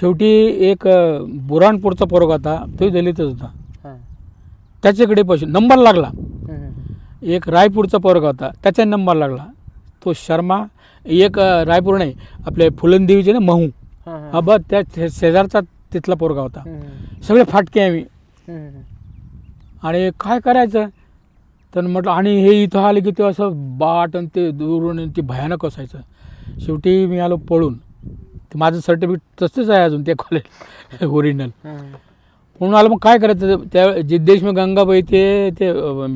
शेवटी एक बुराणपूरचा पोरग होता तोही दलितच होता. त्याच्याकडे पैसे नंबर लागला. एक रायपूरचा पोरगा होता त्याचा नंबर लागला. तो शर्मा एक रायपूर नाही आपले फुलंदेवीचे ना महू. हां, बस त्या शेजारचा तिथला पोरगा होता. सगळे फाटके आम्ही. आणि काय करायचं? तर म्हटलं आणि हे इथं आले की ते असं बाट आणि ते दूरून आणि ते भयानक असायचं. शेवटी मी आलो पळून. ते माझं सर्टिफिकेट तसंच आहे अजून ते कॉलेज ओरिजिनल. म्हणून आलं मग काय करायचं? त्या जिद्देश में गंगाबाई ते ते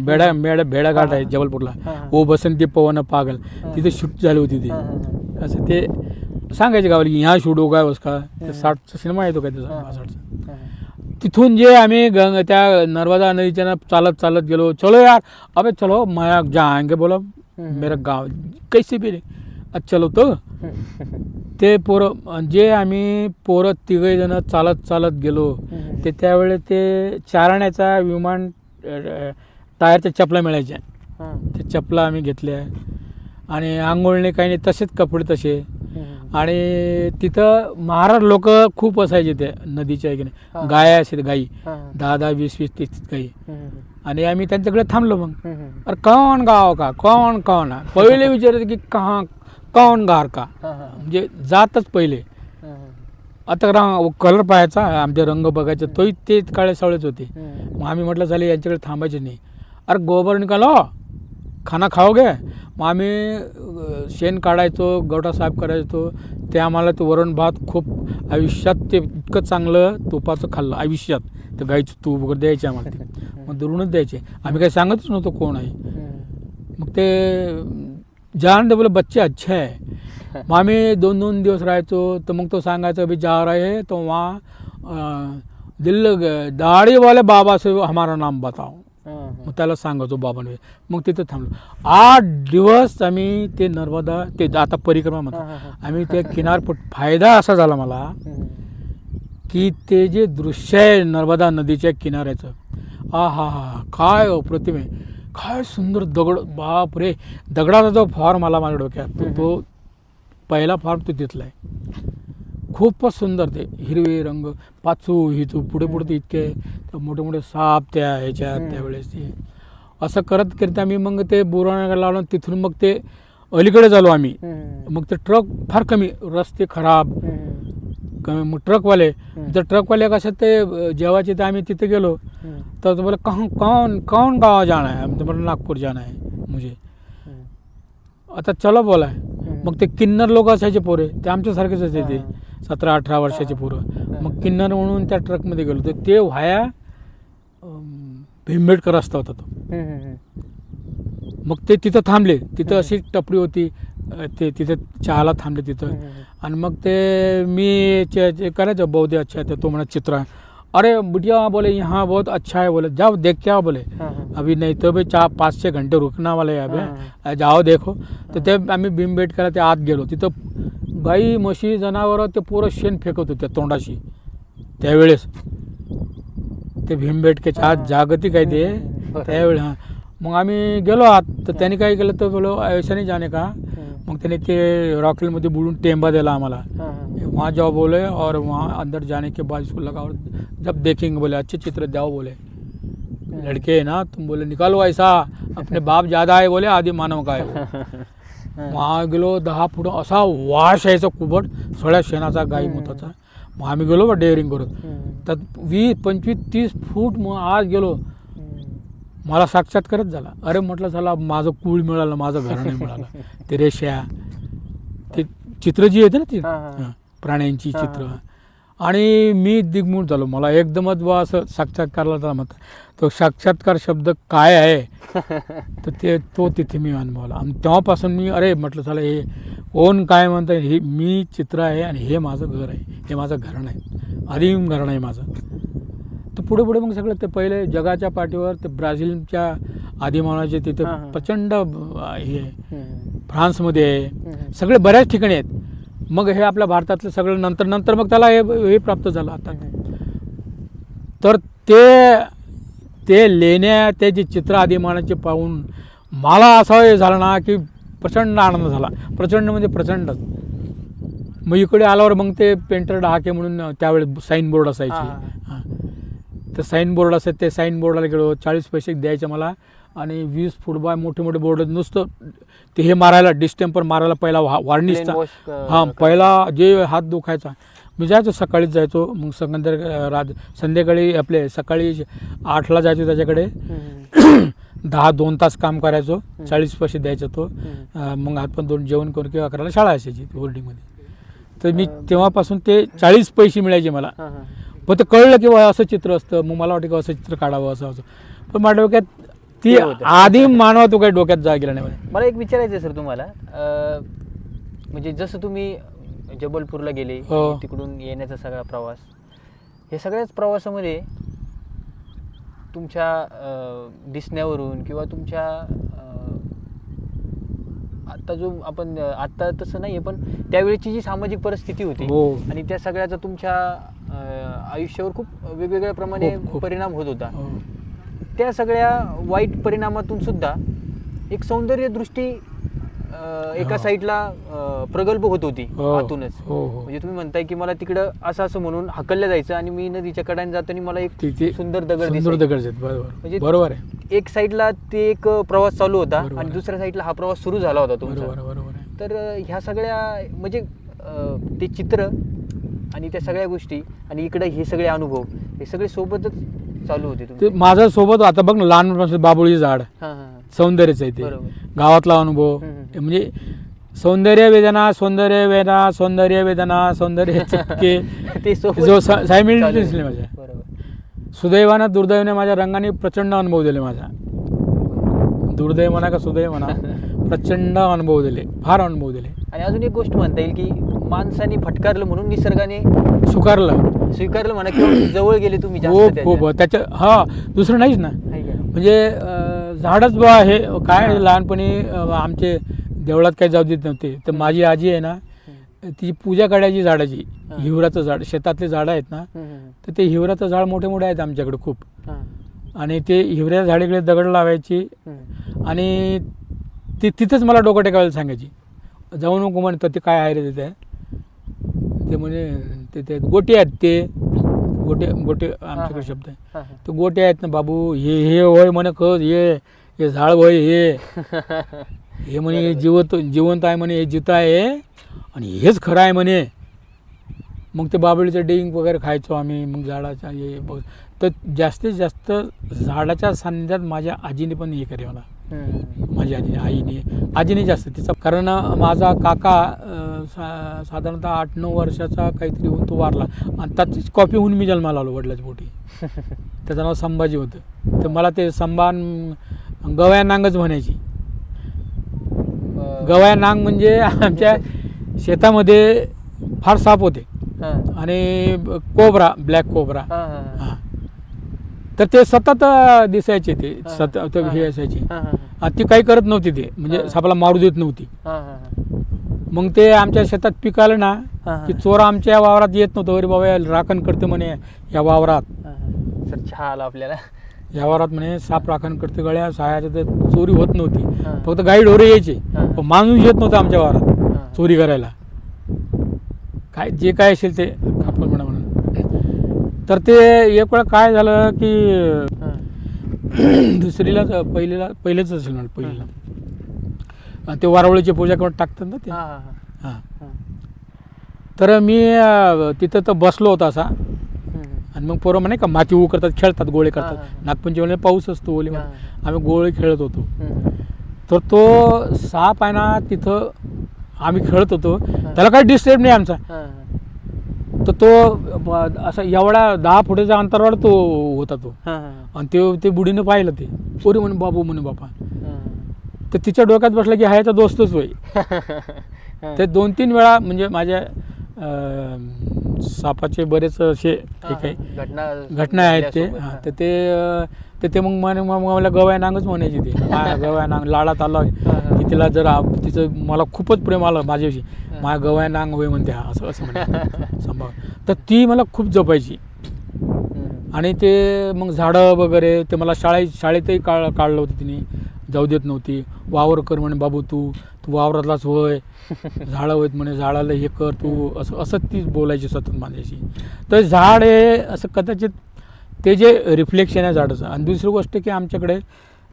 बेडा बेडा भेडा घाट आहे जबलपूरला. ओ बसंती पवन पागल. तिथे शूट झाली होती ती. असं ते सांगायचे गावाला की ह्या शूट हो काय उसका ते साठचा सिनेमा येतो काय त्याचा. साठचा. तिथून जे आम्ही गंग त्या नर्मदा नदीच्या ना चालत चालत गेलो चलो यार. अबे चलो मैं जाएंगे बोला. मेरा गाव कैसे भी चलो तो हम्म. ते पोरं जे आम्ही पोरं तिघही जण चालत चालत गेलो. ते त्यावेळेस ते चारण्याचा विमान टायरच्या चपला मिळायच्या. त्या चपला आम्ही घेतल्या आणि आंघोळणे काही नाही तसेच कपडे तसे. आणि तिथं महाराज लोक खूप असायचे ते नदीच्या इकडे हा. गाया असायच्या गाई. दहा दहा वीस वीस तीस गाई. आणि आम्ही त्यांच्याकडे थांबलो मग. अरे कौन गाव का कौन कौन आहे पहिले विचारायचं की कहा कौन गार का? हां, हां. म्हणजे जातच पहिले. हां. आता रंग कलर पाहायचा आमचे रंग बघायचे तोही ते काळे सावळेच होते. मग आम्ही म्हटलं झाले यांच्याकडे थांबायचे नाही. अरे गोबर निकालो खाना खाओगे मग आम्ही शेण काढायचो गोटा साफ करायचो. ते आम्हाला ते वरण भात खूप आयुष्यात ते इतकं चांगलं तुपाचं खाल्लं आयुष्यात. ते गाईचं तूप वगैरे द्यायचे आम्हाला ते. मग दुरूनच द्यायचे. आम्ही काही सांगतच नव्हतो कोण आहे. मग ते जान दे बोले बच्चे अच्छे आहे मग आम्ही दोन दोन दिवस राहायचो तर मग तो सांगायचा अभी जा रहे हैं तो वहाँ दिल दाढी वाले बाबा से हमारा नाम बताओ हां. मग त्याला सांगायचो बाबाने मग तिथं थांबलो आठ दिवस आम्ही ते नर्मदा ते आता परिक्रमा हां, म्हणतो हां, हां. आम्ही ते किनारपट फायदा असा झाला मला. की ते जे दृश्य आहे नर्मदा नदीच्या किनाऱ्याचं आ हा हा काय अप्रतिम आहे काय सुंदर दगड बाप रे दगडाचा जो फॉर्म आला माझ्या डोक्यात तो तो पहिला फॉर्म तो तिथला आहे. खूपच सुंदर ते. हिरवे रंग पाचू हिचू पुढे पुढे ते इतके. ते मोठे मोठे साप त्या ह्याच्यात. त्यावेळेस ते. असं करत करत आम्ही मग ते बोराणा लावलं तिथून मग ते अलीकडे झालो आम्ही. मग ते ट्रक फार कमी रस्ते खराब. मग ट्रकवाले हम्म. तर ट्रकवाले कसं ते अ, जेवायचे तर आम्ही तिथे गेलो. तर तो बोले कहाँ कौन कौन गाँव जाना है हम तो बोले नागपूर जाना है मुझे. आता चलो बोला. मग ते किन्नर लोक असायचे पोरे ते आमच्यासारखेच असायचे ते हां. सतरा अठरा वर्षाचे पोरं मग किन्नर म्हणून त्या ट्रकमध्ये गेलो तर ते व्हाया अम, भीमबेडकर रस्ता होता तो. मग ते तिथं थांबले तिथं. अशी टपरी होती ते तिथे चहाला थांबले तिथं. आणि मग ते मी करायचं बहुत अच्छा है तो म्हणा चित्र आहे अरे बिटिया बोले यहाँ बहुत अच्छा है बोले जाओ देख के आओ बोले. अभी नहीं तो भी चार पाच छे घंटे रुकना वाले. अबे जाओ देखो तर ते आम्ही भीमबेटकरला ते आत गेलो तिथं गाई म्हशी जनावरं ते पोरं शेण फेकत होते तोंडाशी त्यावेळेस ते भीमबेटकेच्या आत. जागतिक आहे ते हम्म. त्यावेळी हां मग आम्ही गेलो आत तर त्यांनी काय केलं तर बोलो ऐसा नाही जाने का. मग त्याने ते रॉकेलमध्ये बुडून टेंबा दिला आम्हाला. वहाँ जाओ बोले और वहाँ अंदर जाने के बाद इसको लगाओ जब देखेंगे बोले अच्छे चित्र जाओ बोले लड़के है ना तुम बोले निकालो ऐसा अपने बाप ज़्यादा आहे बोले आधी मानव काय हां. वहाँ गेलो दहा फुट असा वाश यायचा कुबट सगळ्या शेणाचा गाई मोताचा मग आम्ही गेलो बा डेअरिंग करत. तर वीस पंचवीस तीस फूट मग आज गेलो. मला साक्षात्कारच झाला. अरे म्हटलं झाला माझं कूळ मिळालं माझं घर नाही मिळालं. ते रेषा ते चित्र जी येते ना ती प्राण्यांची चित्र. आणि मी दिग्मूळ झालो. मला एकदमच बा असं साक्षात्कारला तर म्हणतात तो साक्षात्कार शब्द काय आहे? तर ते तो तिथे मी अनुभवला. आणि तेव्हापासून मी अरे म्हटलं चला हे कोण काय म्हणतं हे मी चित्र आहे आणि हे माझं घर आहे. हे माझं घरण आहे आदिम घरण आहे माझं. तर पुढे पुढे मग सगळं ते पहिले जगाच्या पाठीवर ते ब्राझीलच्या आदिमानाचे तिथे. प्रचंड हे. फ्रान्समध्ये आहे. सगळे बऱ्याच ठिकाणी आहेत. मग हे आपल्या भारतातलं सगळं नंतर नंतर मग त्याला हे हे प्राप्त झालं आता. तर ते ते लेण्या ते जे चित्र आदिमानाचे पाहून मला असं हे झालं ना की प्रचंड आनंद झाला. प्रचंड म्हणजे प्रचंड. मग इकडे आल्यावर मग ते पेंटर डहाके म्हणून त्यावेळेस साईन बोर्ड असायचे तर साईन बोर्ड असायचे ते साईन बोर्डाला गेलो चाळीस पैसे द्यायचे मला. आणि वीस फूट बाय मोठे मोठे बोर्ड नुसतं ते हे मारायला डिस्टेम्पर मारायला पहिला वार्निशचा हां. पहिला जे हात दुखायचा. मी जायचो सकाळीच जायचो. मग संध्या रात संध्याकाळी आपले सकाळी आठला जायचो त्याच्याकडे. दहा दोन तास काम करायचो. चाळीस पैसे द्यायचा तो. मग आपण दोन जेवण करून किंवा अकराला शाळा असायची बोर्डिंगमध्ये तर मी तेव्हापासून ते चाळीस पैसे मिळायचे मला. पण ते कळलं की असं चित्र असतं मग मला वाटतं की असं चित्र काढावं असं असं पण माझ्या डोक्यात ती. आधी मानवा तो काही डोक्यात जा गेला नाही. मला एक विचारायचं आहे सर तुम्हाला अं, म्हणजे जसं तुम्ही जबलपूरला गेले हो. तिकडून येण्याचा सगळा प्रवास हे सगळ्याच प्रवासामध्ये तुमच्या अं, दिसण्यावरून किंवा तुमच्या अं, आत्ता जो आपण अं, आत्ता तसं नाही आहे पण त्यावेळेची जी सामाजिक परिस्थिती होती हो. आणि त्या सगळ्याचा तुमच्या अं, आयुष्यावर खूप वेगवेगळ्या प्रमाणे खूप, खूप. परिणाम होत होता हो. त्या सगळ्या वाईट परिणामातून सुद्धा एक सौंदर्य दृष्टी एका. साईडला अं, प्रगल्भ होत होती हो. आतूनच हो, हो. म्हणजे तुम्ही म्हणताय की मला तिकडं असं असं म्हणून हकललं जायचं आणि मी नदीच्या कडाने जाताना मला एक सुंदर दगड सुंदर. दगड आहेत म्हणजे बरोबर आहे एक साईडला ते एक प्रवास चालू होता बरोबर आणि आहे. दुसऱ्या साईडला हा प्रवास सुरू झाला होता बरोबर तुमचा बरोबर आहे तर अं, ह्या सगळ्या म्हणजे अं, ते चित्र आणि त्या सगळ्या गोष्टी आणि इकडे हे सगळे अनुभव हे सगळे सोबतच चालू होते ते तुमचे माझ्या सोबत आता बघ ना लहानपणापासून बाबुळी झाड. हां हां हां. सौंदर्यच आहे ते. बरोबर. गावातला अनुभव. हम्म, हम्म. ते म्हणजे सौंदर्य वेदना सौंदर्य वेदना सौंदर्य वेदना सौंदर्य चटके ते सोबत जो सा- चालू. माझ्या. बरोबर. सुदैवानं दुर्दैवाने माझ्या रंगाने प्रचंड अनुभव दिले माझा. दुर्दैव म्हणा का सुदैव म्हणा. प्रचंड अनुभव दिले फार अनुभव दिले आणि अजून एक गोष्ट म्हणता येईल की माणसाने फटकारलं म्हणून निसर्गाने सुकारलं स्वीकारलं म्हणा किंवा जवळ गेले तुम्ही जास्त खूप त्याच्या. खूप त्याच्या हा दुसरं नाहीच ना आहे का? म्हणजे अं, झाडच बा हे काय लहानपणी अं, आमचे देवळात काही जाऊ देत नव्हते तर माझी आजी आहे ना. तिची पूजा काढायची झाडाची हा. हिवराचं झाड शेतातले झाडं आहेत ना हम्म, हम्म, तर ते हिवराचं झाड मोठे मोठे आहेत आमच्याकडे खूप हां. आणि ते हिवऱ्या झाडीकडे दगड लावायची हम्म. आणि ती तिथंच मला डोकं टेकायला सांगायची. जाऊ नको म्हणतं ते काय आहे रे तिथे? ते म्हणे ते ते गोटे आहेत ते. गोटे गोटे आमच्याकडे. शब्द आहे. ते गोटे आहेत ना बाबू हे हे होय म्हणे खत हे हे झाड होय हे. हे म्हणे हे जिवंत जिवंत आहे म्हणे हे जित आहे आणि हेच खरं आहे म्हणे. मग ते बाबळीचं डेईंग वगैरे खायचो आम्ही मग झाडाच्या हे तर जास्तीत जास्त झाडाच्या सान्निध्यात माझ्या आजीने पण हे करे मला. माझी आजी आईने आजीने जास्त तिचा कारण माझा काका सा साधारणतः आठ नऊ वर्षाचा काहीतरी होऊन तो वारला. आणि त्याचीच कॉपी होऊन मी जन्माला आलो वडिलाच्या पोटी. त्याचं नाव संभाजी होतं. तर मला ते संभान गवया नांगच म्हणायची. गवया नांग म्हणजे आमच्या शेतामध्ये फार साप होते. आणि कोबरा ब्लॅक कोबरा. हां. तर ते सतत दिसायचे ते. सतत हे. असायचे ती काही करत नव्हती ते म्हणजे. सापाला मारू देत नव्हती. मग ते आमच्या शेतात पिकालं ना हां, की. चोर आमच्या वावरात येत नव्हतं अरे बाबा राखण करते म्हणे या वावरात. सर चहा आला आपल्याला या वावरात म्हणे साप राखण करते गळ्या सायाच्या चोरी होत नव्हती. फक्त गाई ढोरे यायचे. पण माणूस येत नव्हता आमच्या वावरात. चोरी करायला काय जे काय असेल ते म्हणून तर ते एक वेळा काय झालं की. दुसरीला पहिलेला पहिलेच असेल म्हणा पहिलीला. ते वारवळीची पूजा करून टाकतात ना ते. हां. तर मी तिथं तर बसलो होतो असा. आणि मग पोरं म्हणे का माती ऊ करतात खेळतात गोळे करतात. नागपंचमीला पाऊस असतो ओली. आम्ही गोळे खेळत होतो. तर तो साप आहे ना तिथं आम्ही खेळत होतो. त्याला काही डिस्टर्ब नाही आमचा. तर तो ब- असा एवढा दहा फुटाच्या अंतरावर तो होता तो. हां, हां, आणि ते ते बुडीनं पाहिलं ते. पोरी म्हणे बाबू म्हणे बापा. हां. तर तिच्या डोक्यात बसलं की हा याचा दोस्तच होय. हां. ते दोन तीन वेळा म्हणजे माझ्या अं, सापाचे बरेच असे हे काही घटना घटना आहेत ते. हां हां. तर ते अं, तर ते मग म्हणे मग मला गवया नांगच म्हणायची ते. गवया नांग लाडात आला हां. की तिला जर आप- तिचं मला खूपच प्रेम आलं माझ्याविषयी माझ्या गवया नांग होय म्हणते हा असं असं म्हणे. संभाव तर ती मला खूप जपायची. आणि ते मग झाडं वगैरे ते मला शाळेत शाळेतही काढ काढलं होतं तिने. जाऊ देत नव्हती. वावर कर म्हणे बाबू तू. तू वावरातलाच होय. झाडं होत म्हणे झाडाला हे कर तू. असं असं ती बोलायची सतत माझ्याशी. तर झाड हे असं कदाचित ते जे रिफ्लेक्शन आहे झाडाचं. आणि दुसरी गोष्ट की आमच्याकडे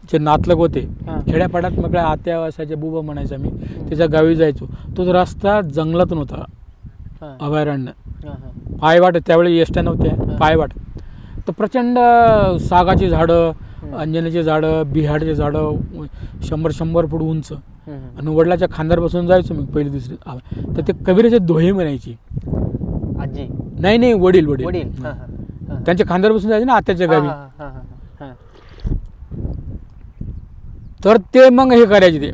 जे नातलग होते हां. खेड्यापाड्यात मग आत्या असायच्या बुबा म्हणायचा मी त्याच्या गावी जायचो तो रस्ता जंगलातून होता हां. अभयारण्य हां, हां. पायवाट त्यावेळी एसट्या नव्हत्या. पायवाट तर प्रचंड सागाची झाडं. अंजनाची झाडं बिहाडची झाडं शंभर शंभर फूट उंच हम्म. आणि वडिलाच्या खांद्यावर बसून जायचो मी पहिली दुसरी आ- तर ते कबीराचे दोहे म्हणायची आजी नाही नाही वडील वडील वडील हां, हं. हां. हां. त्यांच्या खांद्यावर बसून जायचे ना आत्याच्या गावी हां, हां. तर ते मग हे करायचे ते.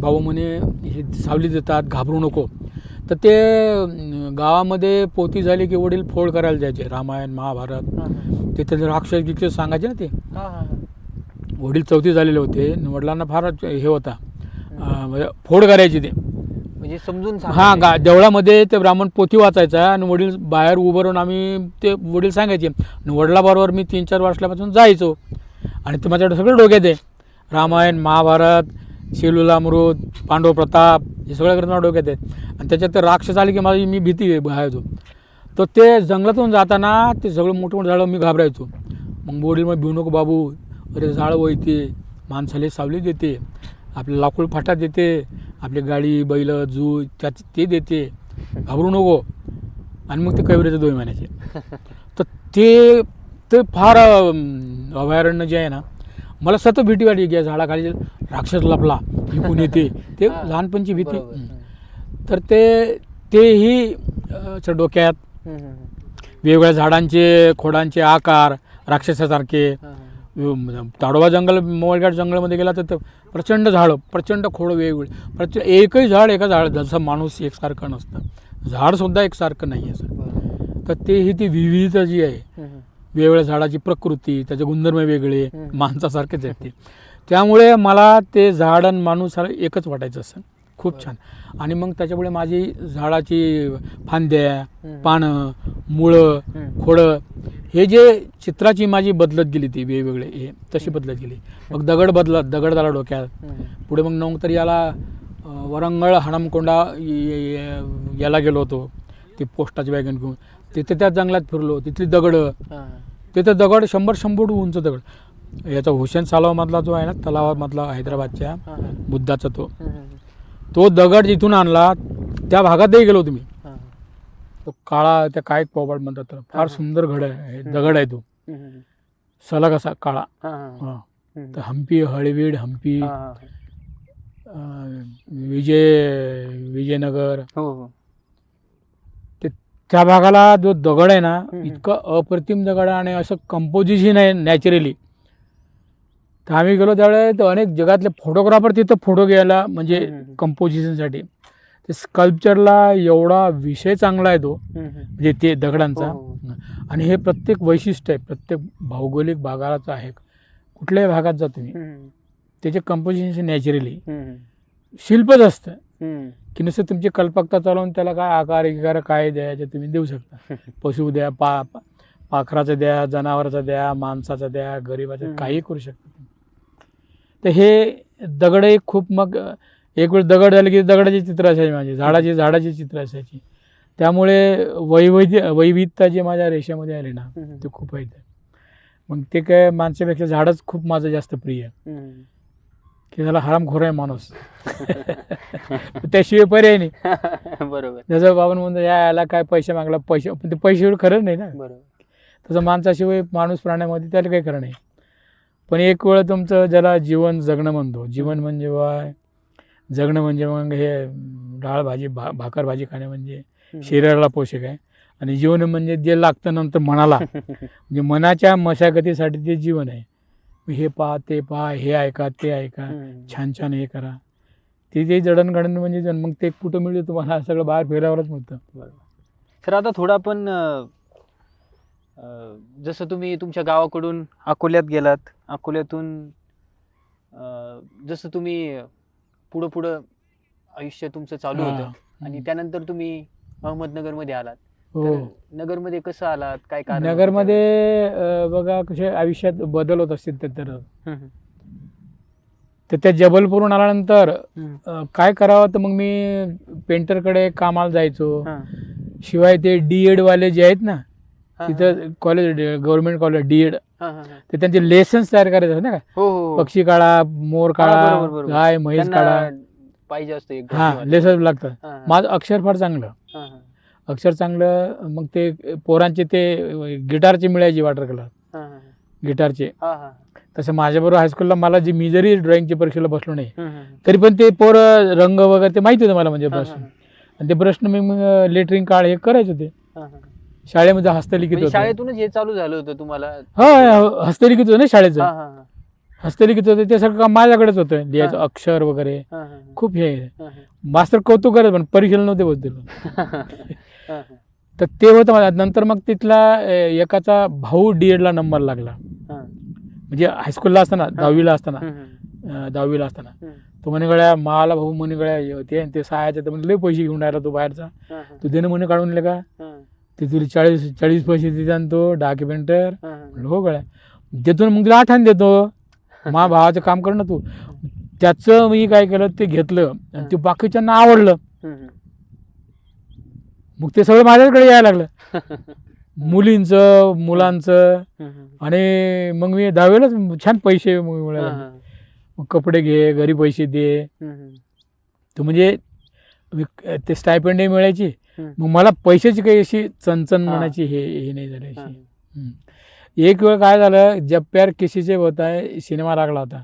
भाऊ म्हणे हे सावली देतात घाबरू नको. तर ते गावामध्ये पोती झाली की वडील फोड करायला जायचे रामायण महाभारत. ते त्याचे राक्षस गिक्षस सांगायचे ना ते. वडील चौथी झालेले होते वडिलांना फार हे होता. म्हणजे फोड करायची ते. म्हणजे समजून हा. गा देवळामध्ये ते ब्राह्मण पोथी वाचायचा आणि वडील बाहेर उभं राहून आम्ही ते वडील सांगायचे आणि वडिलाबरोबर मी तीन चार वर्षापासून जायचो. आणि ते माझ्याकडे सगळं डोक्यात आहे. रामायण महाभारत शिलुलामृत पांडव प्रताप हे सगळं करत डोक्यात आहे. आणि त्याच्यात ते राक्षस आले की माझी मी भीती बाहेरचो. तर ते जंगलातून जाताना ते सगळं मोठं मोठं झाडं मी घाबरायचो. मग वडील मग भिऊ नको बाबू अरे झाड वळते माणसाला सावली देते आपले लाकूड फाटा देते आपली गाडी बैल जू त्याच ते देते. घाबरू नको. आणि मग ते कैवऱ्याचे दोन महिन्याचे. तर ते ते फार अभयारण्य जे आहे ना मला सतत भीती वाटली की या झाडाखाली राक्षस लपला इकून येते ते. लहानपणची भीती. तर ते तेही डोक्यात. वेगवेगळ्या झाडांचे खोडांचे आकार राक्षसासारखे ताडोबा जंगल मोबाईलघाट जंगलामध्ये गेला तर प्रचंड झाडं प्रचंड खोड वेगवेगळे प्रचंड एकही झाड एका झाड जसं माणूस एकसारखं नसतं झाडसुद्धा एकसारखं नाही आहे सर. तर ते ही ती विविधता जी आहे. वेगवेगळ्या झाडाची प्रकृती त्याचे गुणधर्म वेगळे. माणसासारखेच आहेत ते. त्यामुळे मला ते झाड आणि माणूस एकच वाटायचं असं. खूप छान. आणि मग त्याच्यामुळे माझी झाडाची फांद्या. पानं मुळं. खोडं हे जे चित्राची माझी बदलत गेली ती वेगवेगळे हे तशी बदलत गेली. मग दगड बदलत दगड झाला डोक्यात. पुढे मग नंतर याला अं, वरंगळ हणमकोंडा याला गेलो होतो. ते पोस्टाचे वॅगन घेऊन. तिथे त्या जंगलात फिरलो तिथली दगडं. तिथे दगड शंभर शंभर उंच दगड याचा हुसेन सालावमधला जो आहे ना तलावामधला हैदराबादच्या. बुद्धाचा तो. तो दगड जिथून आणला त्या भागातही गेलो तुम्ही. तो काळा त्या काय पोबाड म्हणतात फार. सुंदर घड आहे दगड आहे तो. सलग असा काळा. तर हम्पी हळवीड हम्पी विजय विजयनगर हो हो त्या भागाला जो दगड आहे ना. इतकं अप्रतिम दगड आहे आणि असं कंपोजिशन आहे नॅचरली तर आम्ही गेलो त्यावेळेस अनेक जगातले फोटोग्राफर तिथं फोटो घ्यायला म्हणजे. कंपोजिशनसाठी ते स्कल्पचरला एवढा विषय चांगला आहे तो. म्हणजे ते दगडांचा हो, हो. आणि हे प्रत्येक वैशिष्ट्य आहे प्रत्येक भौगोलिक भागाचं आहे कुठल्याही भागात जा तुम्ही त्याचे कंपोजिशन नॅचरली शिल्पच असतं. की नुसतं तुमची कल्पकता चालवून त्याला काय आकार विकार काय द्यायचे तुम्ही देऊ शकता पशु द्या पा पाखराचं द्या जनावराचं द्या माणसाचं द्या गरीबाचं. काही करू शकता तुम्ही तर हे दगड एक खूप मग एक वेळ दगड झाले की दगडाची चित्र असायची माझी झाडाची झाडाची चित्र असायची त्यामुळे वैविध्य वैविधता जी माझ्या रेषामध्ये आली ना. ते खूप आहेत मग ते काय माणसापेक्षा झाडच खूप माझं जास्त प्रिय आहे. की त्याला हरामखोर आहे माणूस. त्याशिवाय पर्याय नाही. बरोबर. जसं बाबा म्हणतो याला काय पैसे मागला पैसे पण ते पैसे खरंच नाही ना. बरोबर. तसं माणसाशिवाय माणूस प्राण्यामध्ये त्याला काही खरं नाही. पण एक वेळ तुमचं ज्याला जीवन जगणं म्हणतो जीवन म्हणजे बा जगणं म्हणजे मग हे डाळ भाजी भा भाकर भाजी खाणे म्हणजे शरीराला पोषक आहे. आणि जीवन म्हणजे जे लागतं नंतर मनाला. म्हणजे मनाच्या मशागतीसाठी ते जीवन आहे. हे पहा ते पहा हे ऐका ते ऐका. छान छान हे करा. ते जे जडणघडण म्हणजे मग ते कुठं मिळतं तुम्हाला? सगळं बाहेर फिरावरच मिळतं. सर आता थोडं आपण अं, जसं तुम्ही तुमच्या गावाकडून अकोल्यात गेलात अकोल्यातून जसं तुम्ही पुढं पुढं आयुष्य तुमचं चालू. होतं आणि त्यानंतर तुम्ही अहमदनगरमध्ये आलात. हो नगरमध्ये कसं आलात काय कारण नगरमध्ये अं, बघा कसे आयुष्यात बदल होत असतील ते तर? हम्म, तर त्या जबलपूरहून आल्यानंतर हम्म. अ, काय करावं तर मग मी पेंटरकडे कामाला जायचो हा. शिवाय ते डी एडवाले जे आहेत ना हा, तिथं college government college D Ed हा, हा, हा. ते त्यांचे लेसन्स तयार करायचे असतात ना का हो हो हो. पक्षी काढा मोर हा, काढा बरोबर, बरोबर. गाय म्हैस त्यांना काढा पाहिजे असतं एक हा. लेसन्स लागतात हा, हा. माझं अक्षर फार चांगलं. अक्षर चांगलं मग ते पोरांचे ते गिटारचे मिळायचे वॉटर कलर. गिटारचे. तसं माझ्याबरोबर हायस्कूलला मला जी मी जरी ड्रॉइंगच्या परीक्षेला बसलो नाही. तरी पण ते पोर रंग वगैरे ते माहिती होतं मला म्हणजे हा, आणि ते प्रश्न मी मग लेटरिंग काढ हे करायचे होते. शाळेमध्ये हस्तलिखित म्हणजे होतं शाळेतूनच हे चालू झालं होतं तुम्हाला हो हस्तलिखित होतं ना शाळेचं. हस्तलिखित होतं ते सगळं माझ्याकडेच होतं लिहायचं. अक्षर वगैरे खूप हे. मास्तर कौतुक करत पण परीक्षेला नव्हते हा. तर ते होतं माझ्या नंतर मग तिथला एकाचा भाऊ डी एडला नंबर लागला. म्हणजे हायस्कूलला असताना दहावीला असताना. दहावीला असताना. तो म्हणे गड्या मला भाऊ म्हणे गड्या हे होते. आणि ते सहायचे तर म्हणजे लय पैसे घेऊन राहिला तो बाहेरचा. तू देणं म्हणे काढून दिले का? ते तुला चाळीस चाळीस पैसे देते आणि तो डॉक्युमेंटर हा, हा. म्हणलं, हो गड्या. देतो मग तुला आठाने देतो. मा भावाचं काम कर ना तू. त्याचं मी काय केलं ते घेतलं. आणि ते बाकीच्यांना आवडलं. मग ते सगळं माझ्याकडे यायला लागलं मुलींचं मुलांचं. आणि मग मी दहावीलाच छान पैसे मग मिळाले. मग कपडे घे घरी पैसे दे. तर म्हणजे ते स्टायपेंडही मिळायची. मग मला पैशाची काही अशी चणचण. म्हणायची हे हे नाही झाली. एक वेळ काय झालं जब प्यार किसीचे होता है सिनेमा लागला होता.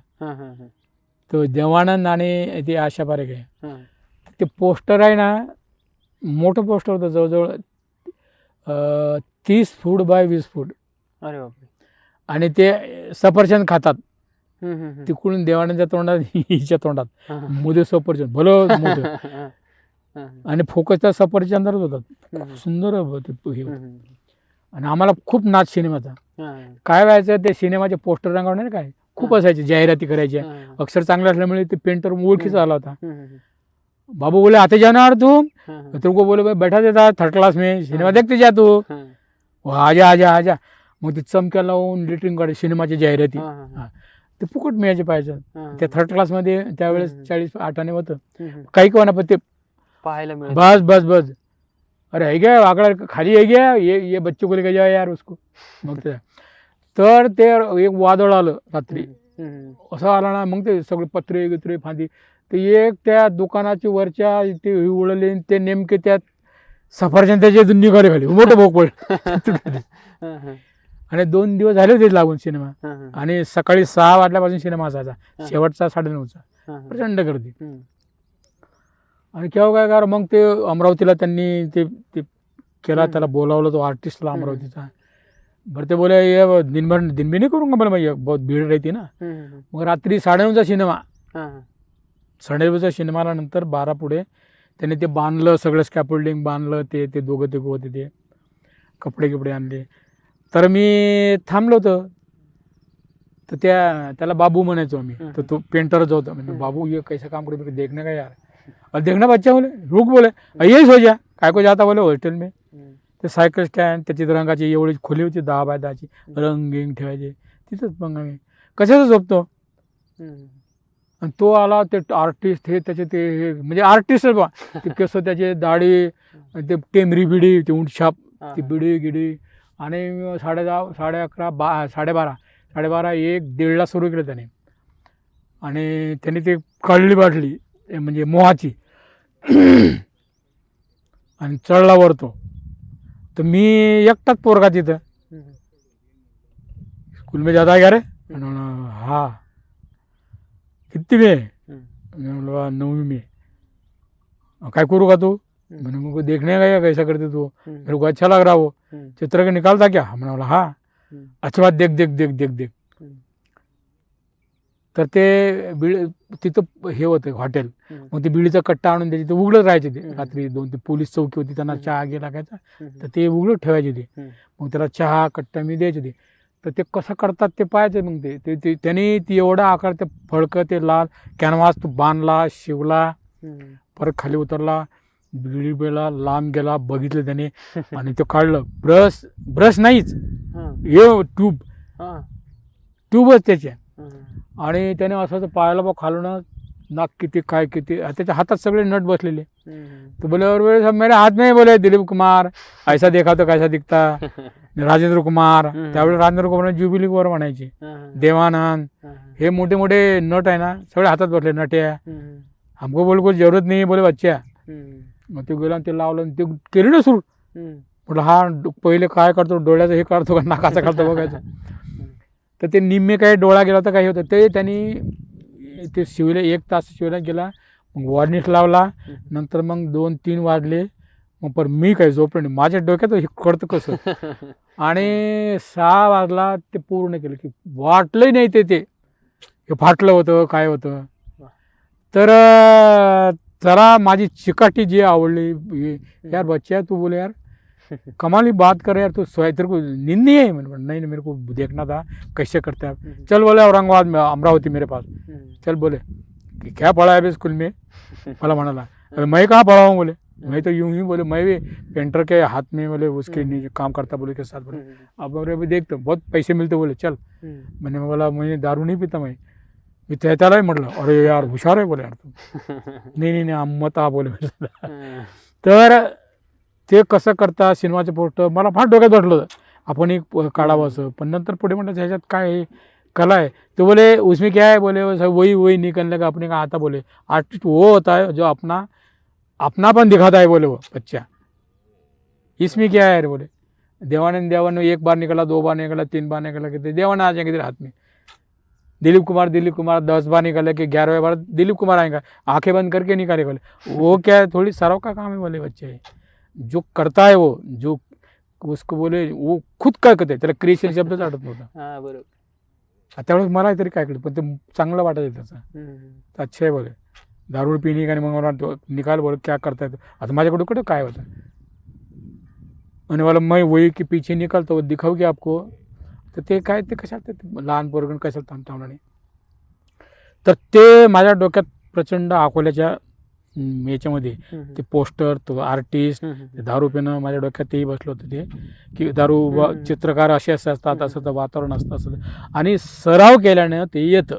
तो देवानंद आणि ते आशा पारेख आहे. ते पोस्टर आहे ना मोठं पोस्टर होतं जवळजवळ तीस फूट बाय वीस फूट अरे बापरे आणि ते सफरचंद खातात. तिकडून देवानंदच्या तोंडात हिच्या तोंडात. मध्ये सफरचंद भलं. आणि फोकस त्या सफरचंदारच होतात सुंदर होते हे. आणि आम्हाला खूप नाच सिनेमाचा काय व्हायचं ते सिनेमाचे पोस्टर रंगवणे काय खूप. असायचे जाहिराती करायच्या. अक्षर चांगलं असल्यामुळे ते पेंटर ओळखीचा आला होता. बाबू बोले आते जाणार तू हा, हा. तेरे को बोले भाई बैठा देता थर्ड क्लास में सिनेमा हाँ. देखते जा तू हा. आजा आजा आजा मग ते चमक्या लावून लिटरिंग काढे सिनेमाच्या जाहिराती. ते फुकट मिळायचे पाहिजे. त्या थर्ड क्लासमध्ये त्यावेळेस. चाळीस आठाने होतं. काही कोणा पण ते पाहायला मिळत बस बस बस अरे है क्या आंकड़ा खाली है क्या ये ये बच्चों को लेके जाओ यार उसको मग ते तर ते एक वादळ आलं रात्री. असं आला ना मग ते सगळे पत्रे गित्रे फांदी ते एक त्या दुकानाची वरच्या ते उडले ते नेमके त्यात सफरचंद त्याचे निघाले खाली मोठं भोकळ हा, हा. आणि दोन दिवस झाले होते लागून सिनेमा हा, हा. आणि सकाळी सहा वाजल्यापासून सिनेमा असायचा हा. शेवटचा साडेनऊचा हा, हा. प्रचंड गर्दी. आणि केव्हा काय करा मग ते अमरावतीला त्यांनी ते ते केला. त्याला बोलावलं तो आर्टिस्टला. अमरावतीचा बरं ते बोले ये दिन भर दिन भी नहीं करूँगा बोले मैं ये बहुत भीड़ रहती ना. मग रात्री साडेनऊचा सिनेमा हा, हा. साडेनऊचा सिनेमाला नंतर बारा पुढे त्याने ते बांधलं सगळं स्कॅपोल्डिंग बांधलं ते ते दोघं ते होते ते. कपडे कपडे आणले. तर मी थांबलो होतो. तर त्या त्याला बाबू म्हणायचो आम्ही. तर तो पेंटरच होता म्हणजे. बाबू ये कैसा काम करे? देखने का यार. और देखना बच्चा बोले रुक बोले. यही सो जा. काय को जाता बोले हॉस्टेल में. ते सायकल स्टँड त्याची रंगाची एवढी खोली होती दहा बाय दहाची. रंग गिंग ठेवायचे. तिथंच मग आम्ही कशाचं झोपतो. आणि तो आला ते आर्टिस्ट हे त्याचे ते हे म्हणजे आर्टिस्ट बा. ते कसं त्याचे दाढी ते टेमरी बिडी ते उंटछाप ती. बिडी गिडी. आणि साडे दहा साडे अकरा बा साडेबारा साडेबारा एक दीडला सुरू केलं त्याने. आणि त्याने ते काढली बाटली म्हणजे मोहाची. आणि चढला वर तो. तर मी एकटाच पोरगा तिथं. स्कूल में जाता क्या रे? हाँ. कितनी नौवीं में "और काय करू का तू. मैंने मुझको देखने या कैसा करते तू. मेरे को अच्छा लग रहा वो हम्म. चित्र के निकालता क्या मैंने बोला हाँ. अच्छा बात देख देख देख देख देख. तर ते बिळ तिथं हे होतं हॉटेल. मग ते बिळीचा कट्टा आणून त्याची ते उघडत राहायचे ते. रात्री दोन ते पोलीस चौकी होती त्यांना. चहा घे लागायचा. तर ते उघडत ठेवायचे ते. मग त्याला चहा कट्टा मी द्यायचे ते तर ते कसं करतात ते पाहायचे मग ते ते ते त्यांनी ती एवढा आकार ते फडकं ते लाल कॅनव्हास तो बांधला शिवला. परत खाली उतरला बिळी बेला लांब गेला बघितलं त्याने आणि ते काढलं ब्रश ब्रश नाहीच हा. ट्यूब. ट्यूबच त्याच्या हा. आणि त्याने असं पायाला बा खालून नाक किती काय किती त्याच्या हातात सगळे नट बसलेले. तो बोले और बोले सब मेरे हाथ में ही बोले दिलीप कुमार ऐसा देखा तो कैसा दिखता राजेंद्र कुमार हम्म. त्यावेळेस राजेंद्र कुमार जुबिली कुमार म्हणायचे. देवानंद हा, मोठे मोठे नट आहे ना सगळे हातात बसले नट्या. हमको बोल कोई जरूरत नाही बोले बच्चा हम्म. मग ते गेला आणि ते लावलं आणि ते केली ना सुरू. म्हटलं हा डो- पहिले काय करतो डोळ्याचं हे करतो का नाकाचं करतो बघायचं तर ते निम्मे काही डोळा गेला तर काही होतं ते त्यांनी ते शिवले एक तास शिवला गेला मग वॉर्निश लावला. नंतर मग दोन तीन वाजले. मग पण मी काही झोपलो नाही. माझ्या डोक्यात हे कळतं कसं? आणि सहा वाजला ते पूर्ण केलं की वाटलंही नाही ते ते. हे फाटलं होतं काय होतं. तर जरा माझी चिकाटी जी आवडली यार बच्चा तू बोले यार. कमाल ही बात कर यार तू सोया तेरे को नींद नहीं है मैंने बोला, नहीं नहीं मेरे को देखना था कैसे करते हैं। आप हम्म. चल बोले औरंगाबाद में अमरावती मेरे पास। हम्म. चल बोले कि क्या पढ़ा है अभी स्कूल में? मला म्हणाला अरे मैं कहाँ पढ़ा हूँ बोले? मैं तो यूँ ही बोले मैं भी पेंटर के हाथ में बोले उसके हम्म. नीचे काम करता बोले के साथ बोले। हम्म. अब अरे अभी देखते बहुत पैसे मिलते बोले चल। हम्म. मैंने बोला मैं दारू नहीं पीता मैं। मी त्याला म्हटलं अरे यार हुशार आहे बोले यार तू। नाही नाही नाही मत हा बोले। हम्म. तर ते कसं करता सिनेमाचं पोस्टर? मला फार डोक्यात वाटलं होतं. आपण एक प- काढावं असं. पण नंतर पुढे म्हणतात ह्याच्यात काय आहे? कला है तो बोले उसमें क्या है? बोले वही वही निकलने का अपने का आता बोले. आर्टिस्ट वो होता है जो अपना अपनापन दिखाता है बोले वो बच्चा। इसमें क्या है? रे बोले। देवानंद देवान एक बार निकला दो बार निकला तीन बार निकला कि देवान आ जाएंगे तेरे हाथ में। दिलीप कुमार दिलीप कुमार दस बार निकले कि ग्यारहवें बार दिलीप कुमार आएगा। आंखें बंद करके निकाले बोले। वो क्या है? थोड़ी सराव का काम है बोले बच्चे। जो करता है वो जो उसको बोले वो खुद काय करते त्याला क्रिएशन शब्दच आठवत नव्हता. हा बरोबर. त्यावेळेस मला तरी काय कळलं पण ते चांगलं वाटत आहे त्याचं. हम्म. तर अच्छा आहे बोले. दारू पिणे आणि मग मला निकाल बोले क्या करता है आता माझ्याकडे कुठं काय होतं? आणि मला मैं वही की पीछे निकलतो दिखाऊ की आपको. तर ते काय ते कशात ते लहान पोरगण कशाला थांबतावलं नाही तर ते माझ्या डोक्यात प्रचंड अकोल्याच्या याच्यामध्ये. ते पोस्टर तो आर्टिस्ट दारू पिणं माझ्या डोक्यात तेही बसलं होतं ते की दारू. चित्रकार असे असे असतात. असं तर वातावरण असतं असं आणि सराव केल्यानं ते येतं